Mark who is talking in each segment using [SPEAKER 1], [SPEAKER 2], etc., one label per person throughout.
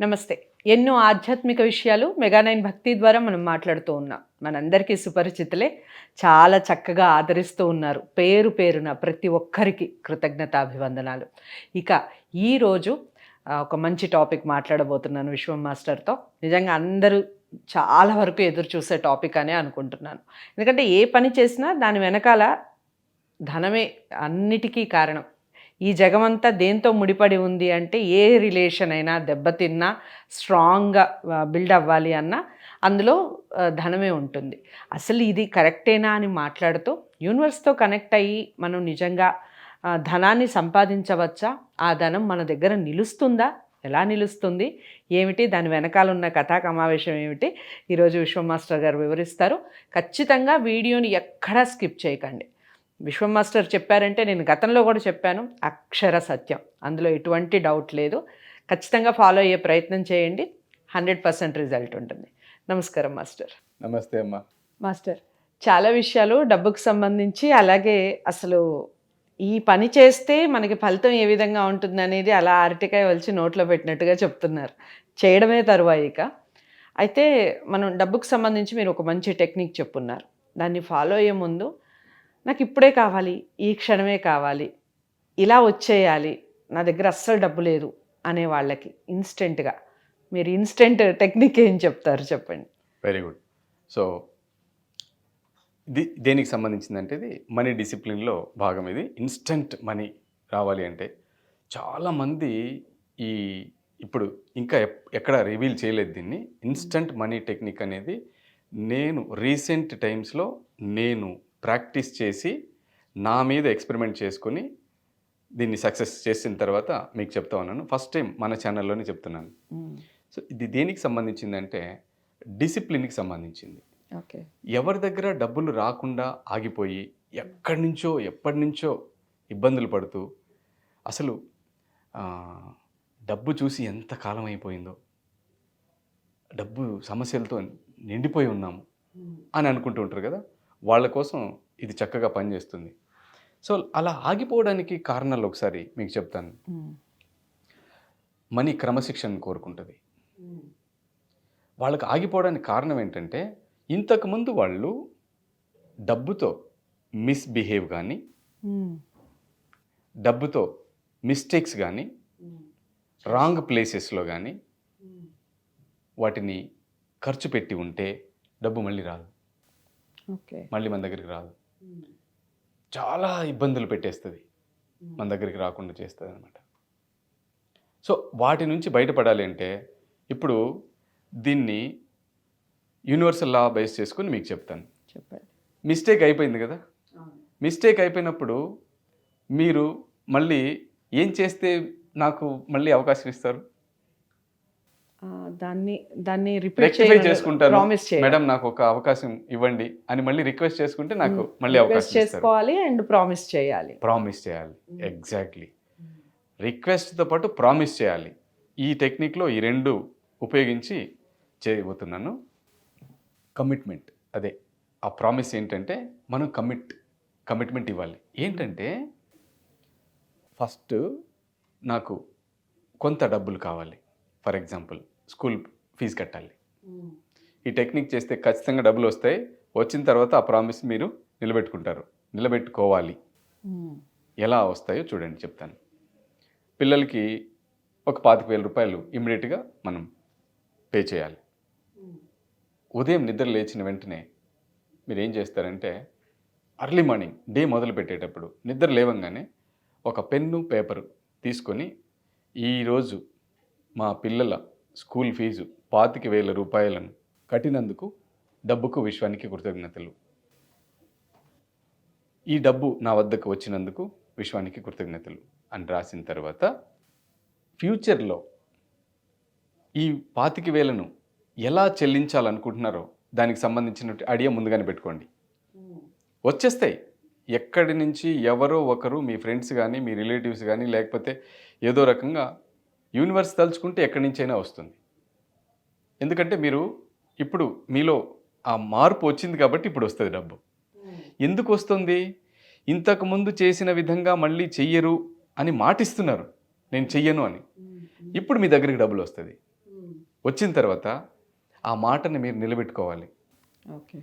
[SPEAKER 1] నమస్తే. ఎన్నో ఆధ్యాత్మిక విషయాలు మెగానైన్ భక్తి ద్వారా మనం మాట్లాడుతూ ఉన్నాం. మనందరికీ సుపరిచితులే చాలా చక్కగా ఆదరిస్తూ ఉన్నారు. పేరు పేరున ప్రతి ఒక్కరికి కృతజ్ఞతాభివందనాలు. ఇక ఈరోజు ఒక మంచి టాపిక్ మాట్లాడబోతున్నాను విశ్వం మాస్టర్తో. నిజంగా అందరూ చాలా వరకు ఎదురు చూసే టాపిక్ అనే అనుకుంటున్నాను. ఎందుకంటే ఏ పని చేసినా దాని వెనకాల ధనమే అన్నిటికీ కారణం. ఈ జగమంతా దేంతో ముడిపడి ఉంది అంటే ఏ రిలేషన్ అయినా దెబ్బతిన్నా స్ట్రాంగ్గా బిల్డ్ అవ్వాలి అన్నా అందులో ధనమే ఉంటుంది. అసలు ఇది కరెక్టేనా అని మాట్లాడుతూ యూనివర్స్తో కనెక్ట్ అయ్యి మనం నిజంగా ధనాన్ని సంపాదించవచ్చా? ఆ ధనం మన దగ్గర నిలుస్తుందా? ఎలా నిలుస్తుంది? ఏమిటి? దాని వెనకాల ఉన్న కథా సమావేశం ఏమిటి? ఈరోజు విశ్వమాస్టర్ గారు వివరిస్తారు. ఖచ్చితంగా వీడియోని ఎక్కడా స్కిప్ చేయకండి. విశ్వం మాస్టర్ చెప్పారంటే నేను గతంలో కూడా చెప్పాను అక్షర సత్యం. అందులో ఎటువంటి డౌట్ లేదు. ఖచ్చితంగా ఫాలో అయ్యే ప్రయత్నం చేయండి. హండ్రెడ్ పర్సెంట్ రిజల్ట్ ఉంటుంది. నమస్కారం మాస్టర్.
[SPEAKER 2] నమస్తే అమ్మా.
[SPEAKER 1] మాస్టర్ చాలా విషయాలు డబ్బుకు సంబంధించి అలాగే అసలు ఈ పని చేస్తే మనకి ఫలితం ఏ విధంగా ఉంటుంది అనేది అలా అరటికాయ వలిచి నోట్లో పెట్టినట్టుగా చెప్తున్నారు. చేయడమే తరువాయి ఇక. అయితే మనం డబ్బుకు సంబంధించి మీరు ఒక మంచి టెక్నిక్ చెప్పున్నారు. దాన్ని ఫాలో అయ్యే ముందు నాకు ఇప్పుడే కావాలి ఈ క్షణమే కావాలి ఇలా వచ్చేయాలి నా దగ్గర అస్సలు డబ్బు లేదు అనే వాళ్ళకి ఇన్స్టెంట్గా. మీరు ఇన్స్టెంట్ టెక్నిక్ ఏం చెప్తారు చెప్పండి.
[SPEAKER 2] వెరీ గుడ్ సో ఇది దేనికి సంబంధించిందంటే ఇది మనీ డిసిప్లిన్లో భాగం ఇది. ఇన్స్టెంట్ మనీ రావాలి అంటే చాలామంది ఈ ఇప్పుడు ఇంకా ఎక్కడ రివీల్ చేయలేదు దీన్ని. ఇన్స్టంట్ మనీ టెక్నిక్ అనేది నేను రీసెంట్ టైమ్స్లో నేను ప్రాక్టీస్ చేసి నా మీద ఎక్స్పెరిమెంట్ చేసుకొని దీన్ని సక్సెస్ చేసిన తర్వాత మీకు చెప్తా ఉన్నాను. ఫస్ట్ టైం మన ఛానల్లోనే చెప్తున్నాను. సో ఇది దేనికి సంబంధించిందంటే డిసిప్లిన్కి సంబంధించింది.
[SPEAKER 1] ఓకే.
[SPEAKER 2] ఎవరి దగ్గర డబ్బులు రాకుండా ఆగిపోయి ఎక్కడి నుంచో ఎప్పటి నుంచో ఇబ్బందులు పడుతూ అసలు డబ్బు చూసి ఎంత కాలం అయిపోయిందో డబ్బు సమస్యలతో నిండిపోయి ఉన్నాము అని అనుకుంటూ ఉంటారు కదా? వాళ్ళ కోసం ఇది చక్కగా పనిచేస్తుంది. సో అలా ఆగిపోవడానికి కారణాలు ఒకసారి మీకు చెప్తాను. మనీ క్రమశిక్షణ కోరుకుంటుంది. వాళ్ళకి ఆగిపోవడానికి కారణం ఏంటంటే ఇంతకుముందు వాళ్ళు డబ్బుతో మిస్బిహేవ్ కానీ డబ్బుతో మిస్టేక్స్ కానీ రాంగ్ ప్లేసెస్లో కానీ వాటిని ఖర్చు పెట్టి ఉంటే డబ్బు మళ్ళీ రాదు. మళ్ళీ మన దగ్గరికి రాదు. చాలా ఇబ్బందులు పెట్టేస్తుంది. మన దగ్గరికి రాకుండా చేస్తుంది అనమాట సో వాటి నుంచి బయటపడాలి అంటే ఇప్పుడు దీన్ని యూనివర్సల్ లా బేస్ చేసుకుని మీకు చెప్తాను.
[SPEAKER 1] చెప్పండి.
[SPEAKER 2] మిస్టేక్ అయిపోయింది కదా? మిస్టేక్ అయిపోయినప్పుడు మీరు మళ్ళీ ఏం చేస్తే నాకు మళ్ళీ అవకాశం ఇస్తారు?
[SPEAKER 1] దాన్ని దాన్ని రిపీట్
[SPEAKER 2] చేసుకుంటారు
[SPEAKER 1] ప్రామిస్
[SPEAKER 2] మేడం నాకు ఒక అవకాశం ఇవ్వండి. అని మళ్ళీ రిక్వెస్ట్ చేసుకుంటే నాకు మళ్ళీ అవకాశం
[SPEAKER 1] చేసుకోవాలి అండ్ ప్రామిస్ చేయాలి.
[SPEAKER 2] ప్రామిస్ చేయాలి. ఎగ్జాక్ట్లీ రిక్వెస్ట్తో పాటు ప్రామిస్ చేయాలి. ఈ టెక్నిక్లో ఈ రెండు ఉపయోగించి చేయబోతున్నాను. కమిట్మెంట్ అదే ఆ ప్రామిస్ ఏంటంటే మనం కమిట్ కమిట్మెంట్ ఇవ్వాలి. ఏంటంటే ఫస్ట్ నాకు కొంత డబ్బులు కావాలి. ఫర్ ఎగ్జాంపుల్ స్కూల్ ఫీజు కట్టాలి. ఈ టెక్నిక్ చేస్తే ఖచ్చితంగా డబ్బులు వస్తాయి. వచ్చిన తర్వాత ఆ ప్రామిస్ మీరు నిలబెట్టుకుంటారు. నిలబెట్టుకోవాలి. ఎలా వస్తాయో చూడండి చెప్తాను. పిల్లలకి ఒక పాతిక వేల రూపాయలు ఇమ్మీడియట్గా మనం పే చేయాలి. ఉదయం నిద్ర లేచిన వెంటనే మీరు ఏం చేస్తారంటే అర్లీ మార్నింగ్ డే మొదలు పెట్టేటప్పుడు నిద్ర లేవంగానే ఒక పెన్ను పేపరు తీసుకొని ఈరోజు మా పిల్లల స్కూల్ ఫీజు పాతిక వేల రూపాయలను కట్టినందుకు డబ్బుకు విశ్వానికి కృతజ్ఞతలు. ఈ డబ్బు నా వద్దకు వచ్చినందుకు విశ్వానికి కృతజ్ఞతలు అని రాసిన తర్వాత ఫ్యూచర్లో ఈ పాతిక వేలను ఎలా చెల్లించాలనుకుంటున్నారో దానికి సంబంధించిన ఐడియా ముందుగానే పెట్టుకోండి. వచ్చేస్తాయి. ఎక్కడి నుంచి ఎవరో ఒకరు మీ ఫ్రెండ్స్ కానీ మీ రిలేటివ్స్ కానీ లేకపోతే ఏదో రకంగా యూనివర్స్ తలుచుకుంటే ఎక్కడి నుంచైనా వస్తుంది. ఎందుకంటే మీరు ఇప్పుడు మీలో ఆ మార్పు వచ్చింది కాబట్టి ఇప్పుడు వస్తుంది డబ్బు. ఎందుకు వస్తుంది? ఇంతకుముందు చేసిన విధంగా మళ్ళీ చెయ్యరు అని మాటిస్తున్నారు. నేను చెయ్యను అని. ఇప్పుడు మీ దగ్గరికి డబ్బులు వస్తుంది. వచ్చిన తర్వాత ఆ మాటని మీరు నిలబెట్టుకోవాలి.
[SPEAKER 1] ఓకే.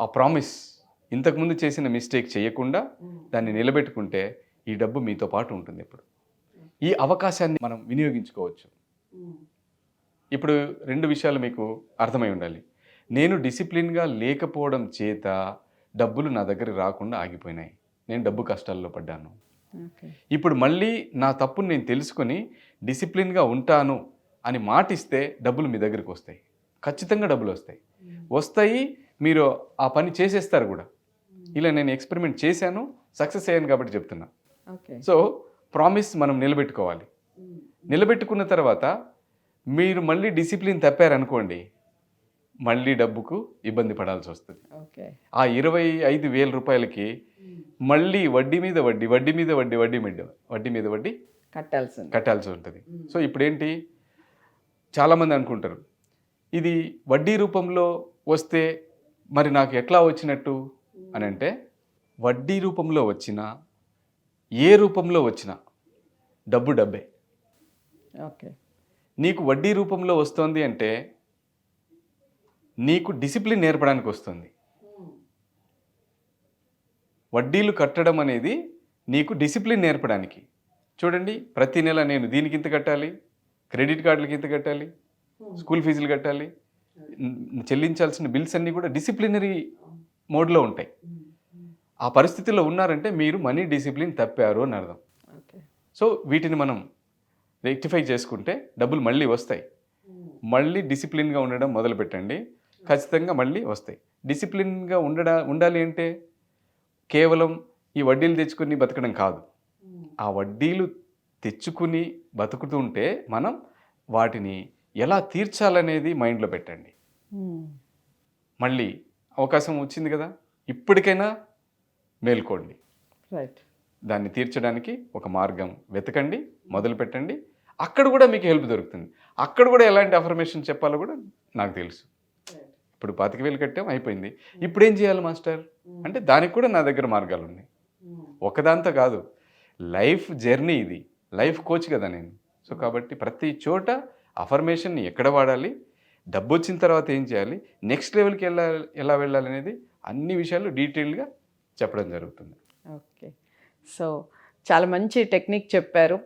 [SPEAKER 2] ఆ ప్రామిస్ ఇంతకుముందు చేసిన మిస్టేక్ చేయకుండా దాన్ని నిలబెట్టుకుంటే ఈ డబ్బు మీతో పాటు ఉంటుంది ఇప్పుడు. ఈ అవకాశాన్ని మనం వినియోగించుకోవచ్చు. ఇప్పుడు రెండు విషయాలు మీకు అర్థమై ఉండాలి. నేను డిసిప్లిన్గా లేకపోవడం చేత డబ్బులు నా దగ్గర రాకుండా ఆగిపోయినాయి. నేను డబ్బు కష్టాల్లో పడ్డాను. ఇప్పుడు మళ్ళీ నా తప్పును నేను తెలుసుకొని డిసిప్లిన్గా ఉంటాను అని మాటిస్తే డబ్బులు మీ దగ్గరికి వస్తాయి. ఖచ్చితంగా డబ్బులు వస్తాయి. వస్తాయి మీరు ఆ పని చేసేస్తారు కూడా. ఇలా నేను ఎక్స్పెరిమెంట్ చేశాను సక్సెస్ అయ్యాను కాబట్టి చెప్తున్నా.
[SPEAKER 1] ఓకే.
[SPEAKER 2] సో ప్రామిస్ మనం నిలబెట్టుకోవాలి. నిలబెట్టుకున్న తర్వాత మీరు మళ్ళీ డిసిప్లిన్ తప్పారనుకోండి మళ్ళీ డబ్బుకు ఇబ్బంది పడాల్సి వస్తుంది. ఆ ఇరవై ఐదు వేల రూపాయలకి మళ్ళీ వడ్డీ మీద వడ్డీ వడ్డీ మీద వడ్డీ వడ్డీ మీద వడ్డీ మీద వడ్డీ
[SPEAKER 1] కట్టాల్సింది.
[SPEAKER 2] కట్టాల్సి ఉంటుంది. సో ఇప్పుడేంటి? చాలామంది అనుకుంటారు ఇది వడ్డీ రూపంలో వస్తే మరి నాకు ఎట్లా వచ్చినట్టు? అని అంటే వడ్డీ రూపంలో వచ్చినా ఏ రూపంలో వచ్చినా. డబ్బు డబ్బే.
[SPEAKER 1] ఓకే.
[SPEAKER 2] నీకు వడ్డీ రూపంలో వస్తుంది అంటే నీకు డిసిప్లిన్ నేర్పడానికి వస్తుంది. వడ్డీలు కట్టడం అనేది నీకు డిసిప్లిన్ నేర్పడానికి. చూడండి ప్రతి నెల నేను దీనికి ఇంత కట్టాలి క్రెడిట్ కార్డులకి ఇంత కట్టాలి స్కూల్ ఫీజులు కట్టాలి చెల్లించాల్సిన బిల్స్ అన్నీ కూడా డిసిప్లినరీ మోడ్లో ఉంటాయి. ఆ పరిస్థితిలో ఉన్నారంటే మీరు మనీ డిసిప్లిన్ తప్పారు అని అర్థం.
[SPEAKER 1] ఓకే.
[SPEAKER 2] సో వీటిని మనం రెక్టిఫై చేసుకుంటే డబ్బులు మళ్ళీ వస్తాయి. మళ్ళీ డిసిప్లిన్గా ఉండడం మొదలు పెట్టండి ఖచ్చితంగా మళ్ళీ వస్తాయి. డిసిప్లిన్గా ఉండడా ఉండాలి అంటే కేవలం ఈ వడ్డీలు తెచ్చుకుని బతకడం కాదు. ఆ వడ్డీలు తెచ్చుకుని బతుకుతుంటే మనం వాటిని ఎలా తీర్చాలనేది మైండ్లో పెట్టండి. మళ్ళీ అవకాశం వచ్చింది కదా. ఇప్పటికైనా మేల్కోండి.
[SPEAKER 1] రైట్
[SPEAKER 2] దాన్ని తీర్చడానికి ఒక మార్గం వెతకండి మొదలు పెట్టండి. అక్కడ కూడా మీకు హెల్ప్ దొరుకుతుంది. అక్కడ కూడా ఎలాంటి అఫర్మేషన్ చెప్పాలో కూడా నాకు తెలుసు. ఇప్పుడు పాతిక వేలు కట్టాం అయిపోయింది. ఇప్పుడు ఏం చేయాలి మాస్టర్? అంటే దానికి కూడా నా దగ్గర మార్గాలు ఉన్నాయి. ఒకదాంతో కాదు. లైఫ్ జర్నీ ఇది. లైఫ్ కోచ్ కదా నేను. సో కాబట్టి ప్రతి చోట అఫర్మేషన్ని ఎక్కడ వాడాలి? డబ్బు వచ్చిన తర్వాత ఏం చేయాలి? నెక్స్ట్ లెవెల్కి ఎలా ఎలా వెళ్ళాలి అనేది అన్ని విషయాలు డీటెయిల్గా చెప్పడం జరుగుతుంది.
[SPEAKER 1] ఓకే. సో చాలా మంచి టెక్నిక్ చెప్పారు.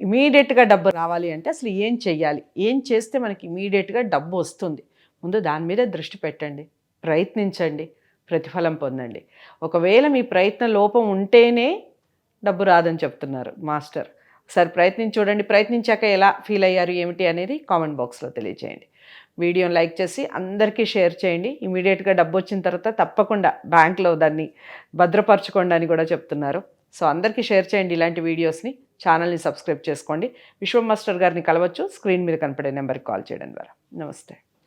[SPEAKER 1] ఇమీడియట్గా డబ్బు రావాలి అంటే అసలు ఏం చెయ్యాలి? ఏం చేస్తే మనకి ఇమీడియట్గా డబ్బు వస్తుంది? ముందు దాని మీద దృష్టి పెట్టండి. ప్రయత్నించండి. ప్రతిఫలం పొందండి. ఒకవేళ మీ ప్రయత్న లోపం ఉంటేనే డబ్బు రాదని చెప్తున్నారు మాస్టర్. ఒకసారి ప్రయత్నించి చూడండి. ప్రయత్నించాక ఎలా ఫీల్ అయ్యారు? ఏమిటి అనేది కామెంట్ బాక్స్లో తెలియజేయండి. వీడియోని లైక్ చేసి అందరికీ షేర్ చేయండి. ఇమీడియట్గా డబ్బు వచ్చిన తర్వాత తప్పకుండా బ్యాంక్లో దాన్ని భద్రపరచుకోండి అని కూడా చెప్తున్నారు. సో అందరికీ షేర్ చేయండి ఇలాంటి వీడియోస్ని. ఛానల్ని సబ్స్క్రైబ్ చేసుకోండి. విశ్వం మాస్టర్ గారిని కలవచ్చు. స్క్రీన్ మీద కనపడే నెంబర్కి కాల్ చేయడం ద్వారా. నమస్తే.